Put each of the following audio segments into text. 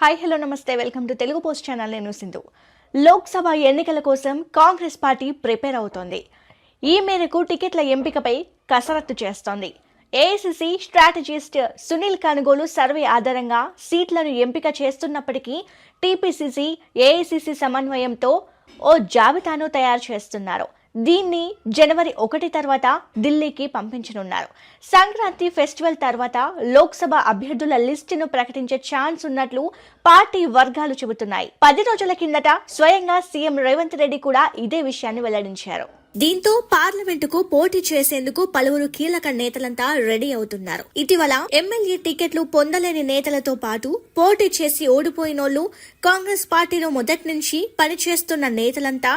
Hi hello నమస్తే welcome to Telugu post channel నేను సింధు. లోక్సభ ఎన్నికల కోసం కాంగ్రెస్ పార్టీ ప్రిపేర్ అవుతోంది. ఈ మేరకు టికెట్ల ఎంపికపై కసరత్తు చేస్తోంది. AICC strategist Sunil Kanugolu survey ఆధారంగా సీట్లను ఎంపిక చేస్తున్నప్పటికీ టీపీసీసీ ఏఐసిసి సమన్వయంతో ఓ జాబితాను తయారు చేస్తున్నారు. దీన్ని జనవరి ఒకటి తర్వాత ఢిల్లీకి పంపించనున్నారు. సంక్రాంతి ఫెస్టివల్ తర్వాత లోక్సభ అభ్యర్థుల లిస్టును ప్రకటించే ఛాన్స్ ఉన్నట్లు పార్టీ వర్గాలు చెబుతున్నాయి. పది రోజుల కిందట స్వయంగా సీఎం రేవంత్ రెడ్డి కూడా ఇదే విషయాన్ని వెల్లడించారు. దీంతో పార్లమెంటుకు పోటీ చేసేందుకు పలువురు కీలక నేతలంతా రెడీ అవుతున్నారు. ఇటీవల ఎమ్మెల్యే టికెట్లు పొందలేని నేతలతో పాటు పోటీ చేసి ఓడిపోయినోళ్ళు కాంగ్రెస్ పార్టీలో మొదటి నుంచి పనిచేస్తున్న నేతలంతా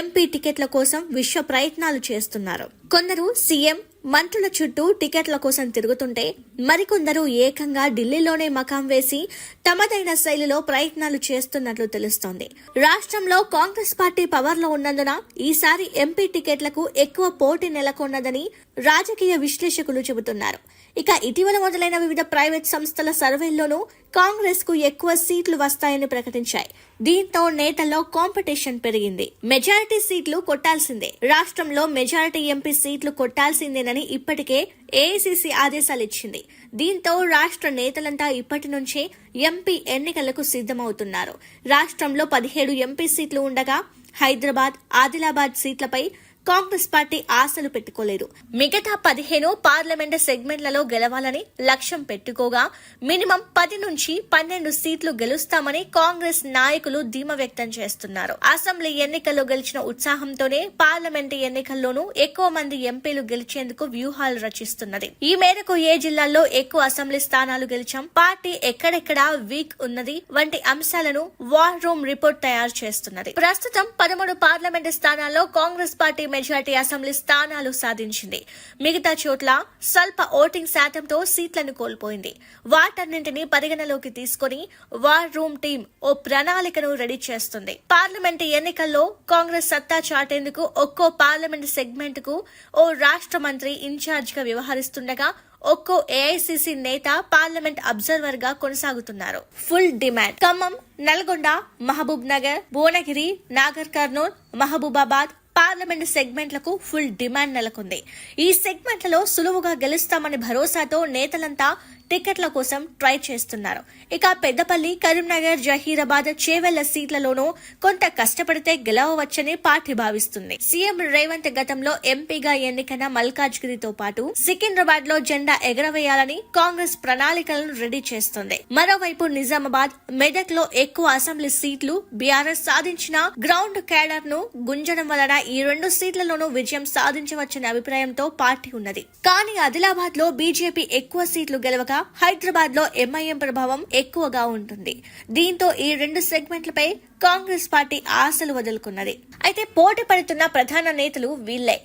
ఎంపీ టికెట్ల కోసం విశ్వ ప్రయత్నాలు చేస్తున్నారు. కొందరు సీఎం మంత్రుల చుట్టూ టికెట్ల కోసం తిరుగుతుంటే మరికొందరు ఏకంగా ఢిల్లీలోనే మకాం వేసి తమదైన శైలిలో ప్రయత్నాలు చేస్తున్నట్లు తెలుస్తోంది. రాష్ట్రంలో కాంగ్రెస్ పార్టీ పవర్లో ఉన్నందున ఈసారి ఎంపీ టికెట్లకు ఎక్కువ పోటీ నెలకొన్నదని రాజకీయ విశ్లేషకులు చెబుతున్నారు. ఇక ఇటీవల మొదలైన వివిధ ప్రైవేట్ సంస్థల సర్వేల్లోనూ కాంగ్రెస్కు ఎక్కువ సీట్లు వస్తాయని ప్రకటించాయి. దీంతో నేతల్లో కాంపిటీషన్ పెరిగింది. మెజారిటీ సీట్లు కొట్టాల్సిందే. రాష్ట్రంలో మెజారిటీ ఎంపీ సీట్లు కొట్టాల్సిందేనని ఇప్పటికే ఏఐసిసి ఆదేశాలు ఇచ్చింది. దీంతో రాష్ట్ర నేతలంతా ఇప్పటి నుంచే ఎంపీ ఎన్నికలకు సిద్ధమవుతున్నారు. రాష్ట్రంలో పదిహేడు ఎంపీ సీట్లు ఉండగా హైదరాబాద్ ఆదిలాబాద్ సీట్లపై కాంగ్రెస్ పార్టీ ఆశలు పెట్టుకోలేదు. మిగతా పదిహేను పార్లమెంట్ సెగ్మెంట్లలో గెలవాలని లక్ష్యం పెట్టుకోగా మినిమం పది నుంచి పన్నెండు సీట్లు గెలుస్తామని కాంగ్రెస్ నాయకులు ధీమా వ్యక్తం చేస్తున్నారు. అసెంబ్లీ ఎన్నికల్లో గెలిచిన ఉత్సాహంతోనే పార్లమెంట్ ఎన్నికల్లోనూ ఎక్కువ మంది ఎంపీలు గెలిచేందుకు వ్యూహాలు రచిస్తున్నది. ఈ మేరకు ఏ జిల్లాల్లో ఎక్కువ అసెంబ్లీ స్థానాలు గెలిచాం పార్టీ ఎక్కడెక్కడ వీక్ ఉన్నది వంటి అంశాలను వార్ రూమ్ రిపోర్ట్ తయారు చేస్తున్నది. ప్రస్తుతం పదమూడు పార్లమెంట్ స్థానాల్లో కాంగ్రెస్ పార్టీ మెజార్టీ అసెంబ్లీ స్థానాలు సాధించింది. మిగతా చోట్ల స్వల్ప ఓటింగ్ శాతంతో సీట్లను కోల్పోయింది. వాటన్నింటినీ పరిగణలోకి తీసుకుని వార్ రూమ్ టీం ఓ ప్రణాళికను రెడీ చేస్తుంది. పార్లమెంట్ ఎన్నికల్లో కాంగ్రెస్ సత్తా చాటేందుకు ఒక్కో పార్లమెంట్ సెగ్మెంట్కు ఓ రాష్ట్ర మంత్రి ఇన్ఛార్జ్గా వ్యవహరిస్తుండగా ఒక్కో ఏఐసిసి నేత పార్లమెంట్ అబ్జర్వర్గా కొనసాగుతున్నారు. Full demand. Khammam Nalgonda Mahabubnagar Bhuvanagiri Nagarkurnool Mahabubabad parliament సెగ్మెంట్లకు full demand నెలకొంది. ఈ సెగ్మెంట్లలో సులువుగా గెలుస్తామని భరోసాతో నేతలంతా టికెట్ల కోసం ట్రై చేస్తున్నారు. ఇక పెద్దపల్లి కరీంనగర్ జహీరాబాద్ చేవెళ్ళ సీట్లలోనూ కొంత కష్టపడితే గెలవవచ్చని పార్టీ భావిస్తుంది. సీఎం రేవంత్ గతంలో ఎంపీగా ఎన్నికైన మల్కాజ్గిరితో పాటు సికింద్రాబాద్లో జెండా ఎగరవేయాలని కాంగ్రెస్ ప్రణాళికలను రెడీ చేస్తుంది. మరోవైపు నిజామాబాద్ మెదక్లో ఎక్కువ అసెంబ్లీ సీట్లు బీఆర్ఎస్ సాధించిన గ్రౌండ్ క్యాడర్ను గుంజడం వలన ఈ రెండు సీట్లలోనూ విజయం సాధించవచ్చనే అభిప్రాయంతో పార్టీ ఉన్నది. కానీ ఆదిలాబాద్లో బీజేపీ ఎక్కువ సీట్లు గెలవగా హైదరాబాద్లో ఎంఐఎం ప్రభావం ఎక్కువగా ఉంటుంది. దీంతో ఈ రెండు సెగ్మెంట్లపై కాంగ్రెస్ పార్టీ ఆశలు వదులుకున్నది. అయితే పోటీ పడుతున్న ప్రధాన నేతలు వీళ్ళే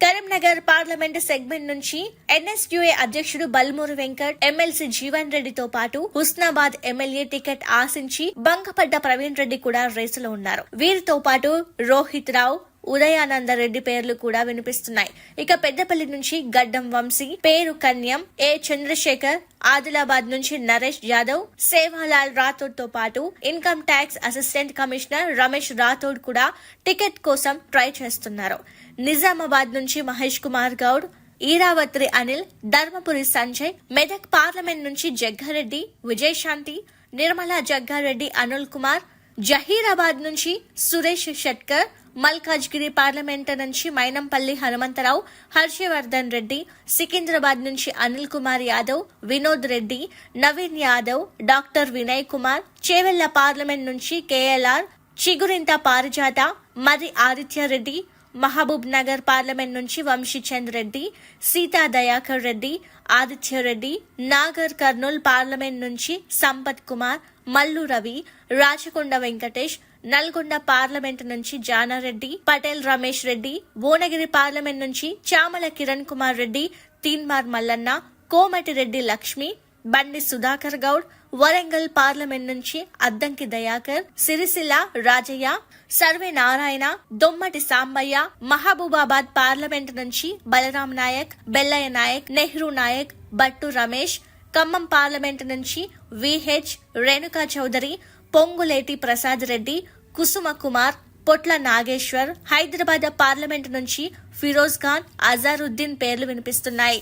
కరీంనగర్ పార్లమెంట్ సెగ్మెంట్ నుంచి ఎన్ఎస్యుఏ అధ్యక్షుడు బల్మూరు వెంకట్ ఎమ్మెల్సీ జీవన్ రెడ్డితో పాటు హుస్నాబాద్ ఎమ్మెల్యే టికెట్ ఆశించి బంకపడ్డ ప్రవీణ్ రెడ్డి కూడా రేసులో ఉన్నారు. వీరితో పాటు రోహిత్ రావు ఉదయానంద రెడ్డి పేర్లు కూడా వినిపిస్తున్నాయి. ఇక పెద్దపల్లి నుంచి గడ్డం వంశీ పేరు కన్యం ఏ చంద్రశేఖర్ ఆదిలాబాద్ నుంచి నరేష్ యాదవ్ సేవాలాల్ రాథోడ్తో పాటు income tax assistant commissioner Ramesh Rathod కూడా టికెట్ కోసం ట్రై చేస్తున్నారు. నిజామాబాద్ నుంచి మహేష్ కుమార్ గౌడ్ ఈరావత్రి అనిల్ ధర్మపురి సంజయ్ మెదక్ పార్లమెంట్ నుంచి జగ్గారెడ్డి విజయశాంతి నిర్మలా జగ్గారెడ్డి అనుల్ కుమార్ జహీరాబాద్ నుంచి సురేష్ షెట్కర్ మల్కాజ్గిరి పార్లమెంట్ నుంచి మైనంపల్లి హనుమంతరావు హర్షవర్ధన్ రెడ్డి సికింద్రాబాద్ నుంచి అనిల్ కుమార్ యాదవ్ వినోద్ రెడ్డి నవీన్ యాదవ్ డాక్టర్ వినయ్ కుమార్ చేవెళ్ళ పార్లమెంట్ నుంచి కేఎల్ఆర్ చిగురింత పారిజాత మరి ఆదిత్య రెడ్డి మహబూబ్ నగర్ పార్లమెంట్ నుంచి వంశీచంద్ రెడ్డి సీతా దయాకర్ రెడ్డి ఆదిత్య రెడ్డి నాగర్ కర్నూల్ పార్లమెంట్ నుంచి సంపత్ కుమార్ మల్లు రవి రాచకొండ వెంకటేష్ నల్గొండ పార్లమెంట్ నుంచి జానారెడ్డి పటేల్ రమేష్ రెడ్డి భువనగిరి పార్లమెంట్ నుంచి చామల కిరణ్ కుమార్ రెడ్డి తీన్మార్ మల్లన్న కోమటిరెడ్డి లక్ష్మి బండి సుధాకర్ గౌడ్ వరంగల్ పార్లమెంట్ నుంచి అద్దంకి దయాకర్ సిరిసిల్ల రాజయ్య సర్వే నారాయణ దొమ్మటి సాంబయ్య మహబూబాబాద్ పార్లమెంట్ నుంచి బలరాం నాయక్ బెల్లయ్య నాయక్ నెహ్రూ నాయక్ బట్టు రమేష్ ఖమ్మం పార్లమెంటు నుంచి విహెచ్ రేణుకా చౌదరి పొంగులేటి ప్రసాద్ రెడ్డి కుసుమ కుమార్ పొట్ల నాగేశ్వర్ హైదరాబాద్ పార్లమెంటు నుంచి ఫిరోజ్ ఖాన్ అజారుద్దీన్ పేర్లు వినిపిస్తున్నాయి.